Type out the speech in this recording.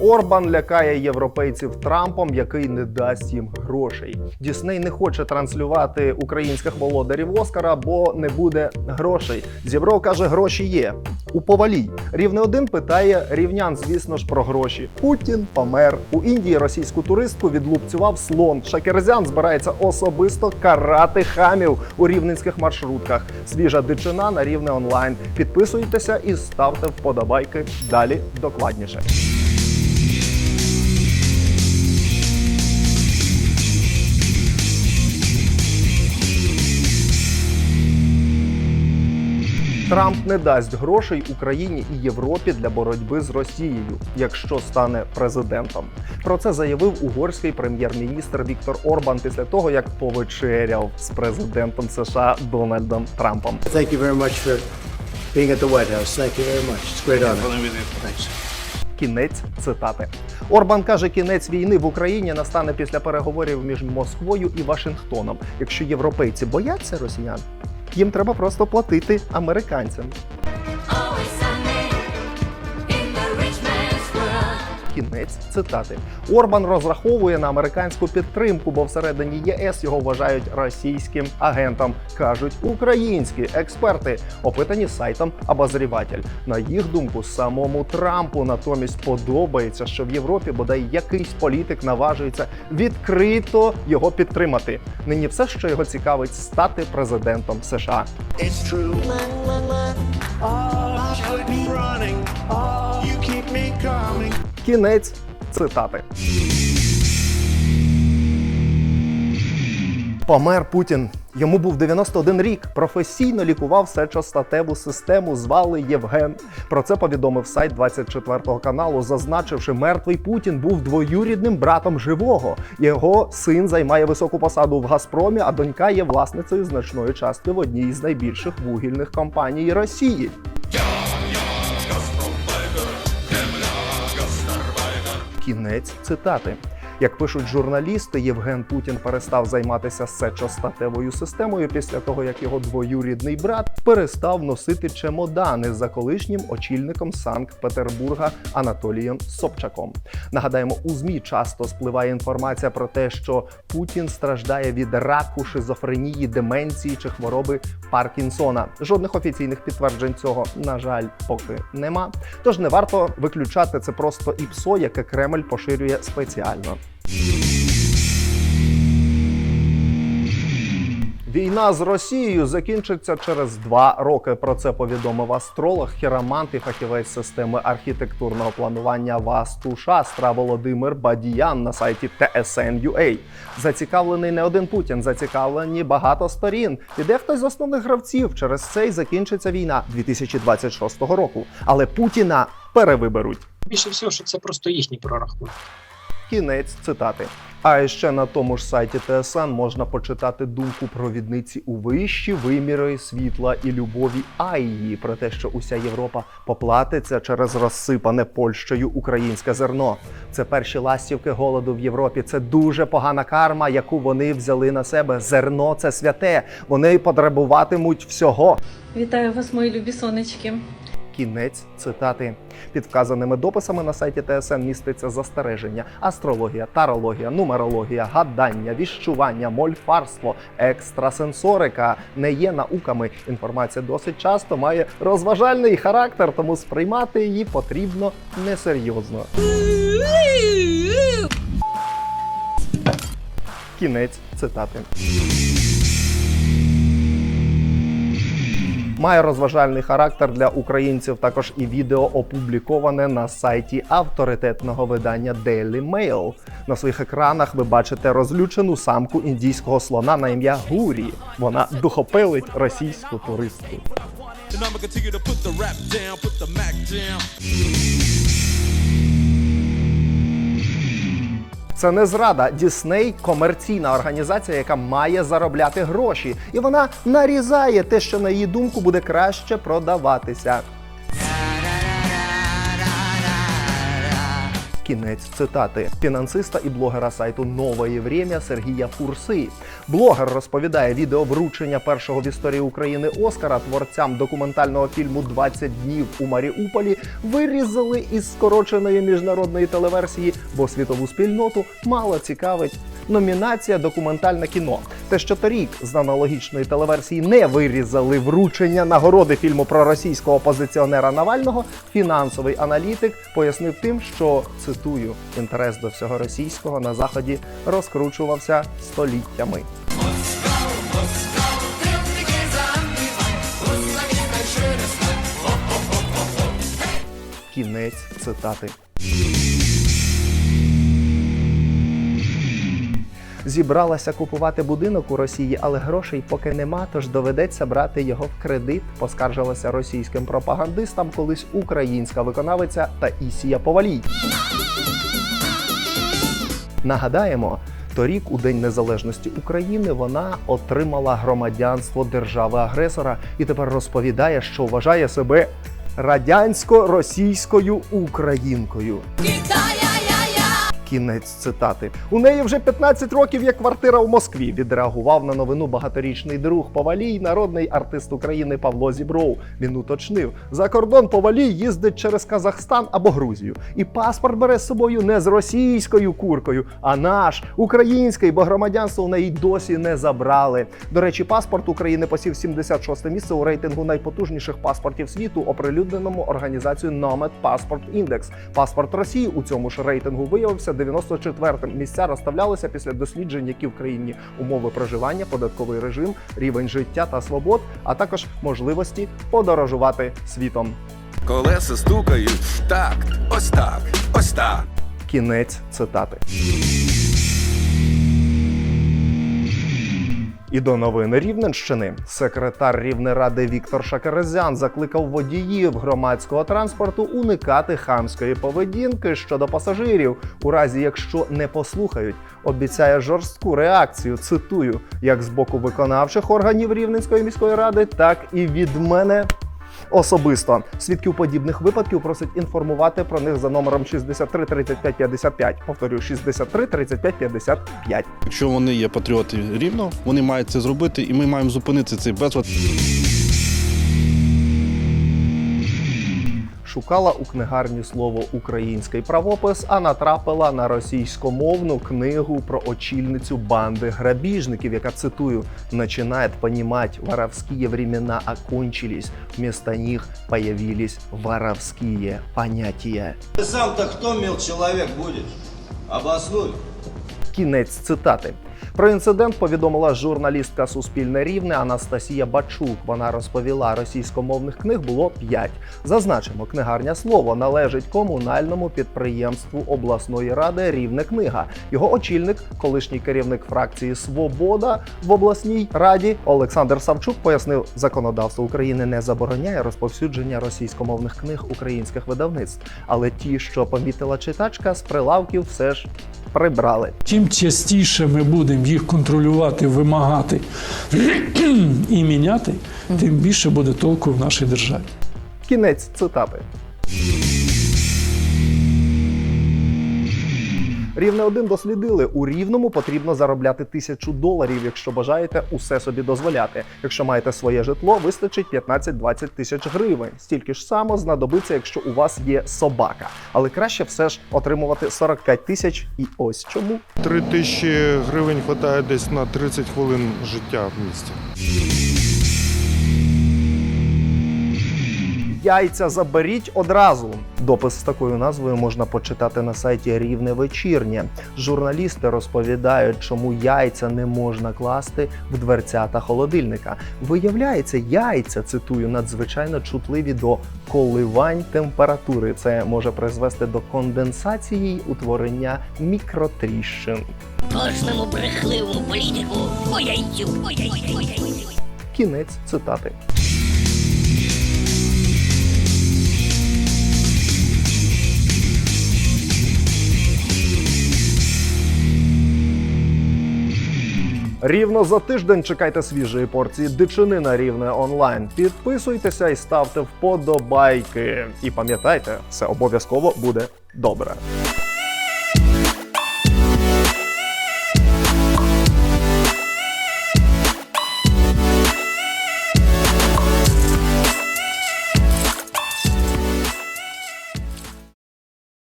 Орбан лякає європейців Трампом, який не дасть їм грошей. Дісней не хоче транслювати українських володарів Оскара, бо не буде грошей. Зібро каже, гроші є. У повалій рівне один питає рівнян, звісно ж, про гроші. Путін помер у Індії. Російську туристку відлупцював слон. Шакерзян збирається особисто карати хамів у рівненських маршрутках. Свіжа дичина на рівне онлайн. Підписуйтеся і ставте вподобайки. Далі докладніше. Трамп не дасть грошей Україні і Європі для боротьби з Росією, якщо стане президентом. Про це заявив угорський прем'єр-міністр Віктор Орбан після того, як повечеряв з президентом США Дональдом Трампом. Thank you very much for being at the White House. Thank you very much. It's great honor. Thanks. Кінець цитати. Орбан каже, кінець війни в Україні настане після переговорів між Москвою і Вашингтоном. Якщо європейці бояться росіян, їм треба просто платити американцям. Кінець цитати. Орбан розраховує на американську підтримку, бо всередині ЄС його вважають російським агентом, кажуть українські експерти, опитані сайтом Обозріватель. На їх думку, самому Трампу натомість подобається, що в Європі бодай якийсь політик наважується відкрито його підтримати. Нині все, що його цікавить, стати президентом США. It's true. Running. You keep me coming. Кінець цитати. Помер Путін. Йому був 91 рік. Професійно лікував сечостатеву систему. Звали Євген. Про це повідомив сайт 24 каналу, зазначивши, мертвий Путін був двоюрідним братом живого. Його син займає високу посаду в Газпромі, а донька є власницею значної частки в одній з найбільших вугільних компаній Росії. Кінець цитати. Як пишуть журналісти, Євген Путін перестав займатися сечостатевою системою після того, як його двоюрідний брат перестав носити чемодани за колишнім очільником Санкт-Петербурга Анатолієм Собчаком. Нагадаємо, у змі часто спливає інформація про те, що Путін страждає від раку, шизофренії, деменції чи хвороби Паркінсона. Жодних офіційних підтверджень цього, на жаль, поки нема. Тож не варто виключати це просто ІПСО, яке Кремль поширює спеціально. Війна з Росією закінчиться через два роки. Про це повідомив астролог, хіромант і фахівець системи архітектурного планування Васту Шастра Володимир Бадіян на сайті TSN.ua. Зацікавлений не один Путін, зацікавлені багато сторін. Іде хтось з основних гравців. Через це й закінчиться війна 2026 року. Але Путіна перевиберуть. Більше всього, що це просто їхній прорахунок. Кінець цитати. А ще на тому ж сайті ТСН можна почитати думку провідниці у вищі виміри світла і любові Аї про те, що уся Європа поплатиться через розсипане Польщею українське зерно. Це перші ластівки голоду в Європі. Це дуже погана карма, яку вони взяли на себе. Зерно це святе. Вони потребуватимуть всього. Вітаю вас, мої любі сонечки. Кінець цитати. Під вказаними дописами на сайті ТСН міститься застереження: астрологія, тарологія, нумерологія, гадання, віщування, мольфарство, екстрасенсорика не є науками. Інформація досить часто має розважальний характер, тому сприймати її потрібно несерйозно. Кінець цитати. Має розважальний характер для українців. Також і відео опубліковане на сайті авторитетного видання Daily Mail. На своїх екранах ви бачите розлючену самку індійського слона на ім'я Гурі. Вона духопилить російську туристку. Це не зрада. Дісней комерційна організація, яка має заробляти гроші, і вона нарізає те, що на її думку буде краще продаватися. Кінець цитати фінансиста і блогера сайту Нове Время Сергія Фурси. Блогер розповідає відео вручення першого в історії України Оскара творцям документального фільму «20 днів у Маріуполі вирізали із скороченої міжнародної телеверсії, бо світову спільноту мало цікавить. Номінація документальне кіно. Те, що торік з аналогічної телеверсії не вирізали вручення нагороди фільму про російського опозиціонера Навального, фінансовий аналітик пояснив тим, що цитую інтерес до всього російського на заході розкручувався століттями. Кінець цитати. Зібралася купувати будинок у Росії, але грошей поки нема, тож доведеться брати його в кредит. Поскаржилася російським пропагандистам колись українська виконавиця Таїсія Повалій. Нагадаємо, торік, у День Незалежності України, вона отримала громадянство держави-агресора і тепер розповідає, що вважає себе радянсько-російською українкою. Кінець цитати. У неї вже 15 років є квартира у Москві. Відреагував на новину багаторічний друг Повалій, народний артист України Павло Зібров. Він уточнив: за кордон Повалій їздить через Казахстан або Грузію. І паспорт бере з собою не з російською куркою, а наш український, бо громадянство в неї досі не забрали. До речі, паспорт України посів 76 місце у рейтингу найпотужніших паспортів світу, оприлюдненому організацією Nomad Passport Index. Паспорт Росії у цьому ж рейтингу виявився 94-м. Місця розставлялися після досліджень, які в країні умови проживання, податковий режим, рівень життя та свобод, а також можливості подорожувати світом. Колеса стукають в такт. Ось так, ось так. Кінець цитати. І до новин Рівненщини секретар Рівнеради Віктор Шакерезян закликав водіїв громадського транспорту уникати хамської поведінки щодо пасажирів, у разі якщо не послухають. Обіцяє жорстку реакцію. Цитую, як з боку виконавчих органів Рівненської міської ради, так і від мене особисто. Свідків подібних випадків просить інформувати про них за номером 63 35 55. Повторюю, 63 35 55. Якщо вони є патріоти рівно, вони мають це зробити, і ми маємо зупинити цей безлад. Шукала у книгарні слово український правопис, а натрапила на російськомовну книгу про очільницю банди грабіжників, яка цитую начинает понимать воровские времена окончились, вместо них появились воровские понятия. Ты сам-то кто, мил человек, будешь? Обоснуй. Кінець цитати. Про інцидент повідомила журналістка Суспільне Рівне Анастасія Бачук. Вона розповіла, російськомовних книг було п'ять. Зазначимо, книгарня слово належить комунальному підприємству обласної ради Рівне книга. Його очільник, колишній керівник фракції Свобода в обласній раді Олександр Савчук пояснив, законодавство України не забороняє розповсюдження російськомовних книг українських видавництв, але ті, що помітила читачка, з прилавків все ж прибрали. Чим частіше ми будемо їх контролювати, вимагати і міняти, тим більше буде толку в нашій державі. Кінець цитати. Рівне 1 дослідили. У рівному потрібно заробляти тисячу доларів, якщо бажаєте усе собі дозволяти. Якщо маєте своє житло, вистачить 15-20 тисяч гривень. Стільки ж само знадобиться, якщо у вас є собака. Але краще все ж отримувати 45 тисяч. І ось чому. Три тисячі гривень вистачає десь на 30 хвилин життя в місті. Яйця заберіть одразу. Допис з такою назвою можна почитати на сайті Рівне вечірнє. Журналісти розповідають, чому яйця не можна класти в дверцята холодильника. Виявляється, яйця цитую надзвичайно чутливі до коливань температури. Це може призвести до конденсації й утворення мікротріщин. Кожному брехливому політику по яйцю, по яйцю, по яйцю. Кінець цитати. Рівно за тиждень чекайте свіжої порції дичини на рівне онлайн. Підписуйтеся і ставте вподобайки. І пам'ятайте, все обов'язково буде добре.